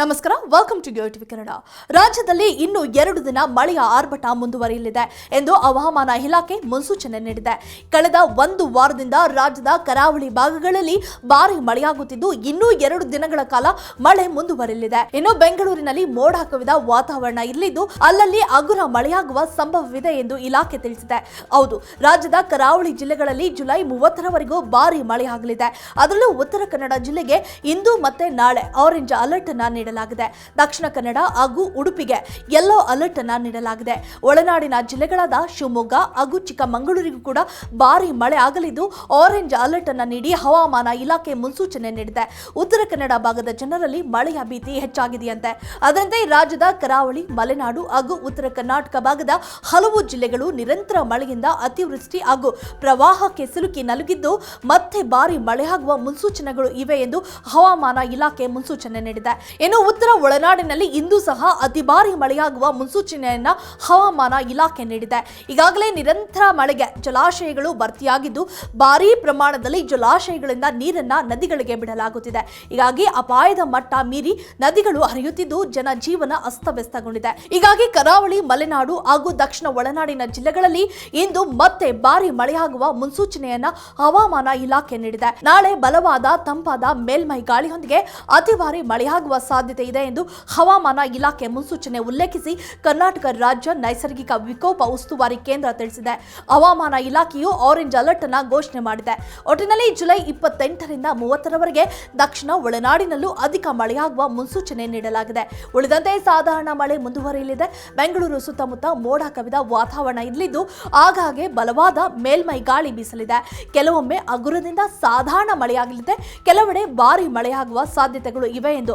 ನಮಸ್ಕಾರ welcome to TV Kannada ರಾಜ್ಯದಲ್ಲಿ ಇನ್ನು ಎರಡು ದಿನ ಮಳೆಯ ಆರ್ಭಟ ಮುಂದುವರಿಯಲಿದೆ ಎಂದು ಹವಾಮಾನ ಇಲಾಖೆ ಮುನ್ಸೂಚನೆ ನೀಡಿದೆ. ಕಳೆದ ಒಂದು ವಾರದಿಂದ ರಾಜ್ಯದ ಕರಾವಳಿ ಭಾಗಗಳಲ್ಲಿ ಭಾರಿ ಮಳೆಯಾಗುತ್ತಿದ್ದು, ಇನ್ನೂ ಎರಡು ದಿನಗಳ ಕಾಲ ಮಳೆ ಮುಂದುವರಿಯಲಿದೆ. ಇನ್ನು ಬೆಂಗಳೂರಿನಲ್ಲಿ ಮೋಡ ಕವಿದ ವಾತಾವರಣ ಇರಲಿದ್ದು ಅಲ್ಲಲ್ಲಿ ಹಗುರ ಮಳೆಯಾಗುವ ಸಂಭವವಿದೆ ಎಂದು ಇಲಾಖೆ ತಿಳಿಸಿದೆ. ಹೌದು, ರಾಜ್ಯದ ಕರಾವಳಿ ಜಿಲ್ಲೆಗಳಲ್ಲಿ ಜುಲೈ ಮೂವತ್ತರವರೆಗೂ ಭಾರಿ ಮಳೆಯಾಗಲಿದೆ. ಅದರಲ್ಲೂ ಉತ್ತರ ಕನ್ನಡ ಜಿಲ್ಲೆಗೆ ಇಂದು ಮತ್ತೆ ನಾಳೆ ಆರೆಂಜ್ ಅಲರ್ಟ್ ಅನ್ನ ನೀಡಲಾಗಿದೆ. ದಕ್ಷಿಣ ಕನ್ನಡ ಹಾಗೂ ಉಡುಪಿಗೆ ಯೆಲ್ಲೋ ಅಲರ್ಟ್ ಅನ್ನ ನೀಡಲಾಗಿದೆ. ಒಳನಾಡಿನ ಜಿಲ್ಲೆಗಳಾದ ಶಿವಮೊಗ್ಗ ಹಾಗೂ ಚಿಕ್ಕಮಗಳೂರಿಗೂ ಕೂಡ ಭಾರಿ ಮಳೆ ಆಗಲಿದ್ದು ಆರೆಂಜ್ ಅಲರ್ಟ್ ಅನ್ನು ನೀಡಿ ಹವಾಮಾನ ಇಲಾಖೆ ಮುನ್ಸೂಚನೆ ನೀಡಿದೆ. ಉತ್ತರ ಕನ್ನಡ ಭಾಗದ ಜನರಲ್ಲಿ ಮಳೆಯ ಭೀತಿ ಹೆಚ್ಚಾಗಿದೆಯಂತೆ. ಅದರಂತೆ ರಾಜ್ಯದ ಕರಾವಳಿ, ಮಲೆನಾಡು ಹಾಗೂ ಉತ್ತರ ಕರ್ನಾಟಕ ಭಾಗದ ಹಲವು ಜಿಲ್ಲೆಗಳು ನಿರಂತರ ಮಳೆಯಿಂದ ಅತಿವೃಷ್ಟಿ ಹಾಗೂ ಪ್ರವಾಹಕ್ಕೆ ಸಿಲುಕಿ ನಲುಗಿದ್ದು, ಮತ್ತೆ ಭಾರಿ ಮಳೆಯಾಗುವ ಮುನ್ಸೂಚನೆಗಳು ಇವೆ ಎಂದು ಹವಾಮಾನ ಇಲಾಖೆ ಮುನ್ಸೂಚನೆ ನೀಡಿದೆ. ಇನ್ನು ಉತ್ತರ ಒಳನಾಡಿನಲ್ಲಿ ಇಂದು ಸಹ ಅತಿ ಭಾರಿ ಮಳೆಯಾಗುವ ಮುನ್ಸೂಚನೆಯನ್ನ ಹವಾಮಾನ ಇಲಾಖೆ ನೀಡಿದೆ. ಈಗಾಗಲೇ ನಿರಂತರ ಮಳೆಗೆ ಜಲಾಶಯಗಳು ಭರ್ತಿಯಾಗಿದ್ದು, ಭಾರೀ ಪ್ರಮಾಣದಲ್ಲಿ ಜಲಾಶಯಗಳಿಂದ ನೀರನ್ನ ನದಿಗಳಿಗೆ ಬಿಡಲಾಗುತ್ತಿದೆ. ಹೀಗಾಗಿ ಅಪಾಯದ ಮಟ್ಟ ಮೀರಿ ನದಿಗಳು ಹರಿಯುತ್ತಿದ್ದು ಜನಜೀವನ ಅಸ್ತವ್ಯಸ್ತಗೊಂಡಿದೆ. ಹೀಗಾಗಿ ಕರಾವಳಿ, ಮಲೆನಾಡು ಹಾಗೂ ದಕ್ಷಿಣ ಒಳನಾಡಿನ ಜಿಲ್ಲೆಗಳಲ್ಲಿ ಇಂದು ಮತ್ತೆ ಭಾರಿ ಮಳೆಯಾಗುವ ಮುನ್ಸೂಚನೆಯನ್ನ ಹವಾಮಾನ ಇಲಾಖೆ ನೀಡಿದೆ. ನಾಳೆ ಬಲವಾದ ತಂಪಾದ ಮೇಲ್ಮೈ ಗಾಳಿಯೊಂದಿಗೆ ಅತಿ ಭಾರಿ ಮಳೆಯಾಗುವ ಸಾಧ್ಯತೆ ಇದೆ ಎಂದು ಹವಾಮಾನ ಇಲಾಖೆ ಮುನ್ಸೂಚನೆ ಉಲ್ಲೇಖಿಸಿ ಕರ್ನಾಟಕ ರಾಜ್ಯ ನೈಸರ್ಗಿಕ ವಿಕೋಪ ಉಸ್ತುವಾರಿ ಕೇಂದ್ರ ತಿಳಿಸಿದೆ. ಹವಾಮಾನ ಇಲಾಖೆಯು ಆರೆಂಜ್ ಅಲರ್ಟ್ ಅನ್ನ ಘೋಷಣೆ ಮಾಡಿದೆ. ಒಟ್ಟಿನಲ್ಲಿ ಜುಲೈ ಇಪ್ಪತ್ತೆಂಟರಿಂದ ಮೂವತ್ತರವರೆಗೆ ದಕ್ಷಿಣ ಒಳನಾಡಿನಲ್ಲೂ ಅಧಿಕ ಮಳೆಯಾಗುವ ಮುನ್ಸೂಚನೆ ನೀಡಲಾಗಿದೆ. ಉಳಿದಂತೆ ಸಾಧಾರಣ ಮಳೆ ಮುಂದುವರಿಯಲಿದೆ. ಬೆಂಗಳೂರು ಸುತ್ತಮುತ್ತ ಮೋಡ ಕವಿದ ವಾತಾವರಣ ಇರಲಿದ್ದು ಆಗಾಗ್ಗೆ ಬಲವಾದ ಮೇಲ್ಮೈ ಗಾಳಿ ಬೀಸಲಿದೆ. ಕೆಲವೊಮ್ಮೆ ಹಗುರದಿಂದ ಸಾಧಾರಣ ಮಳೆಯಾಗಲಿದೆ. ಕೆಲವೆಡೆ ಭಾರಿ ಮಳೆಯಾಗುವ ಸಾಧ್ಯತೆಗಳು ಇವೆ ಎಂದು